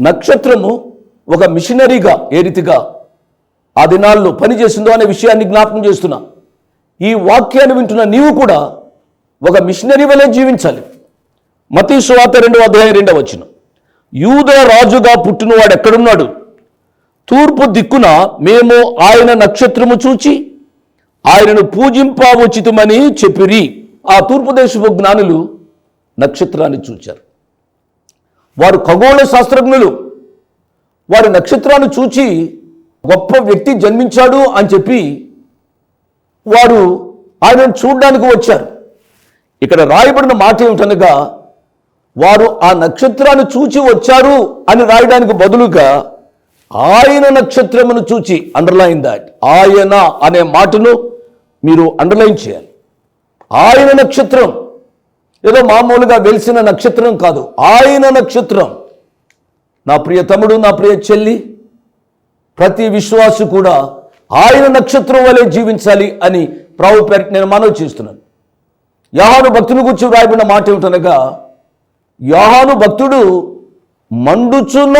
నక్షత్రము ఒక మిషనరీగా ఏ రీతిగా ఆ దినాల్లో పనిచేసిందో అనే విషయాన్ని జ్ఞాపకం చేస్తున్నా. ఈ వాక్యాన్ని వింటున్న నీవు కూడా ఒక మిషనరీ వలె జీవించాలి. మతీ సువార్త రెండవ అధ్యాయం రెండవ వచ్చిన యూద రాజుగా పుట్టినవాడు ఎక్కడున్నాడు? తూర్పు దిక్కున మేము ఆయన నక్షత్రము చూచి ఆయనను పూజింపవచితమని చెప్పిరి. ఆ తూర్పు దేశపు జ్ఞానులు నక్షత్రాన్ని చూచారు. వారు ఖగోళ శాస్త్రజ్ఞులు. వారి నక్షత్రాన్ని చూచి గొప్ప వ్యక్తి జన్మించాడు అని చెప్పి వారు ఆయనను చూడడానికి వచ్చారు. ఇక్కడ రాయబడిన మాట ఏమిటనగా వారు ఆ నక్షత్రాన్ని చూచి వచ్చారు అని రాయడానికి బదులుగా ఆయన నక్షత్రమును చూచి అండర్లైన్ దాట్ ఆయన అనే మాటను మీరు అండర్లైన్ చేయాలి. ఆయన నక్షత్రం ఏదో మామూలుగా వెలిసిన నక్షత్రం కాదు. ఆయన నక్షత్రం. నా ప్రియ తమ్ముడు నా ప్రియ చెల్లి ప్రతి విశ్వాసు కూడా ఆయన నక్షత్రం వలె జీవించాలి అని ప్రభు పేరు నేను మనవి చేస్తున్నాను. యాహాను భక్తుని గురించి వ్రాయబడిన మాట ఏమిటనగా యాహాను భక్తుడు మండుచున్న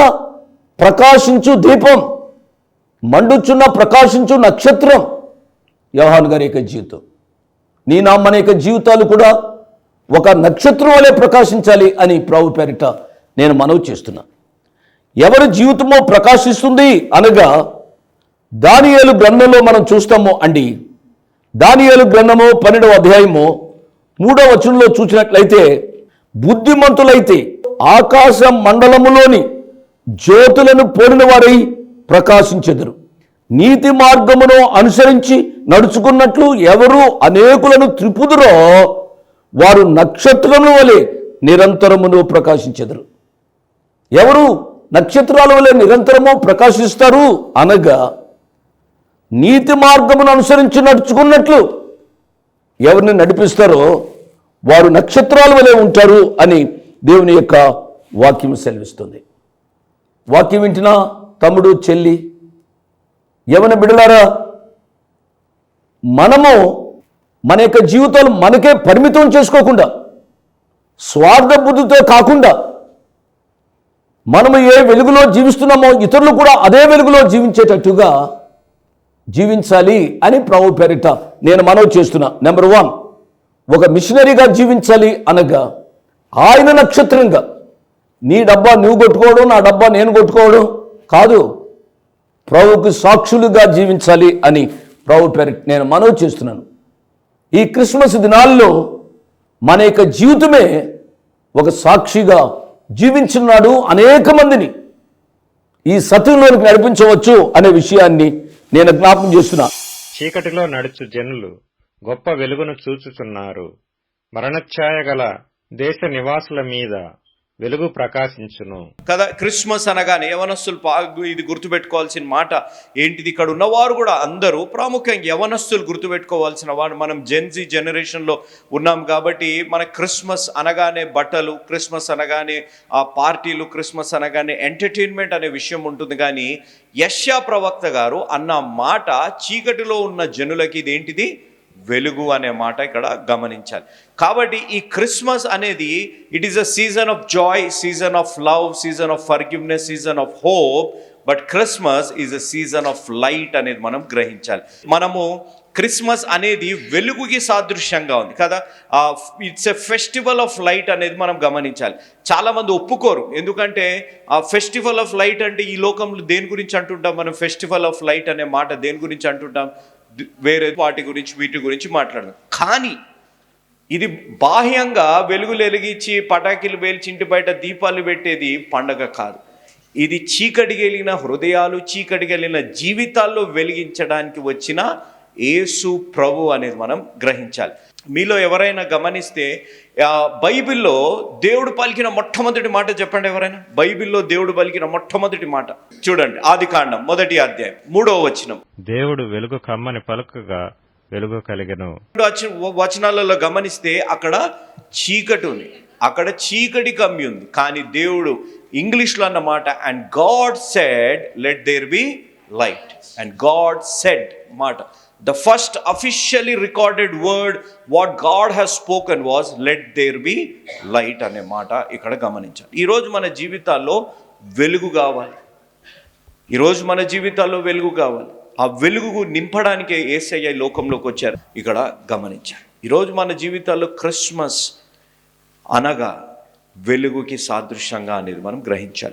ప్రకాశించు దీపం మండుచున్న ప్రకాశించు నక్షత్రం యోహాను గారి యొక్క జీవితం. నీ నా మన యొక్క జీవితాలు కూడా ఒక నక్షత్రం వలె ప్రకాశించాలి అని ప్రభు పేరిట నేను మనవి చేస్తున్నా. ఎవరి జీవితమో ప్రకాశిస్తుంది అనగా దానియేలు గ్రంథంలో మనం చూస్తాము అండి. దానియేలు గ్రంథము పన్నెండవ అధ్యాయము మూడవ వచనంలో చూసినట్లయితే బుద్ధిమంతులైతే ఆకాశ మండలములోని జ్యోతులను పోలిన వారై ప్రకాశించెదరు. నీతి మార్గమును అనుసరించి నడుచుకున్నట్లు ఎవరు అనేకులను త్రిపుదురో వారు నక్షత్రముల వలె నిరంతరమును ప్రకాశించెదరు. ఎవరు నక్షత్రాల వలె నిరంతరము ప్రకాశిస్తారు? అనగా నీతి మార్గమును అనుసరించి నడుచుకున్నట్లు ఎవరిని నడిపిస్తారో వారు నక్షత్రాల వలె ఉంటారు అని దేవుని యొక్క వాక్యం సెలవిస్తుంది. వాక్యం వింటున్నా తమ్ముడు చెల్లి యవన బిడలారా మనము మన యొక్క జీవితాలు మనకే పరిమితం చేసుకోకుండా స్వార్థ బుద్ధితో కాకుండా మనము ఏ వెలుగులో జీవిస్తున్నామో ఇతరులు కూడా అదే వెలుగులో జీవించేటట్టుగా జీవించాలి అని ప్రభు పేరిట నేను మనవి చేస్తున్నా. నెంబర్ వన్ ఒక మిషనరీగా జీవించాలి అనగా ఆయన నక్షత్రంగా నీ డబ్బా నువ్వు కొట్టుకోవడం నా డబ్బా నేను కొట్టుకోవడం కాదు ప్రభుకు సాక్షులుగా జీవించాలి అని ప్రభు పేరిట నేను మనవి చేస్తున్నాను. ఈ క్రిస్మస్ దినాల్లో మన యొక్క జీవితమే ఒక సాక్షిగా జీవించున్నాడు అనేక మందిని ఈ సత్యంలోనికి నడిపించవచ్చు అనే విషయాన్ని నేను జ్ఞాపం చేస్తున్నా. చీకటిలో నడుచు జనులు గొప్ప వెలుగును చూచుచున్నారు. మరణఛాయ గల దేశ నివాసుల మీద వెలుగు ప్రకాశించును. కదా క్రిస్మస్ అనగానే యవనస్తులు పా- ఇది గుర్తుపెట్టుకోవాల్సిన మాట ఏంటిది? ఇక్కడ ఉన్నవారు కూడా అందరూ ప్రాముఖ్యంగా యవనస్తులు గుర్తుపెట్టుకోవాల్సిన వాడు మనం జెన్జీ జనరేషన్లో ఉన్నాం కాబట్టి మన క్రిస్మస్ అనగానే బట్టలు క్రిస్మస్ అనగానే ఆ పార్టీలు క్రిస్మస్ అనగానే ఎంటర్టైన్మెంట్ అనే విషయం ఉంటుంది కానీ యశ్యా ప్రవక్త గారు అన్న మాట చీకటిలో ఉన్న జనులకి ఇదేంటిది వెలుగు అనే మాట ఇక్కడ గమనించాలి. కాబట్టి ఈ క్రిస్మస్ అనేది it is a season of joy season of love season of forgiveness season of hope but Christmas is a season of light అనేది మనం గ్రహించాలి. మనము క్రిస్మస్ అనేది వెలుగుకి సాదృశ్యంగా ఉంది కదా? It's a festival of light అనేది మనం గమనించాలి. చాలామంది ఒప్పుకోరు. ఎందుకంటే ఆ ఫెస్టివల్ ఆఫ్ లైట్ అంటే ఈ లోకంలో దేని గురించి అంటుంటాం మనం? ఫెస్టివల్ ఆఫ్ లైట్ అనే మాట దేని గురించి అంటుంటాం? వేరే వాటి గురించి వీటి గురించి మాట్లాడదాం. కానీ ఇది బాహ్యంగా వెలుగులు వెలిగించి పటాకీలు వేల్చి ఇంటి బయట దీపాలు పెట్టేది పండగ కాదు. ఇది చీకటి గెలిగిన హృదయాలు చీకటి గెలిగిన జీవితాల్లో వెలిగించడానికి వచ్చిన యేసు ప్రభు అనేది మనం గ్రహించాలి. మీలో ఎవరైనా గమనిస్తే బైబిల్లో దేవుడు పలికిన మొట్టమొదటి మాట చెప్పండి ఎవరైనా? బైబిల్లో దేవుడు పలికిన మొట్టమొదటి మాట. చూడండి ఆది కాండం మొదటి అధ్యాయం మూడవ వచనం. దేవుడు వెలుగు కమ్మని పలుకగా వెలుగు కలిగెను. వచనాలలో గమనిస్తే అక్కడ చీకటి ఉంది. అక్కడ చీకటి కమ్మి ఉంది. కానీ దేవుడు ఇంగ్లీష్లో అన్నమాట and God said let there be light and God said మాట. The first officially recorded word what God has spoken was let there be light అనే మాట ఇక్కడ గమనించాలి. ఈరోజు మన జీవితాల్లో వెలుగు కావాలి. ఈరోజు మన జీవితాల్లో వెలుగు కావాలి. ఆ వెలుగు నింపడానికే ఏసయ్య లోకంలోకి వచ్చారు. ఇక్కడ గమనించారు ఈరోజు మన జీవితాల్లో క్రిస్మస్ అనగా వెలుగుకి సాదృశ్యంగా అనేది మనం గ్రహించాలి.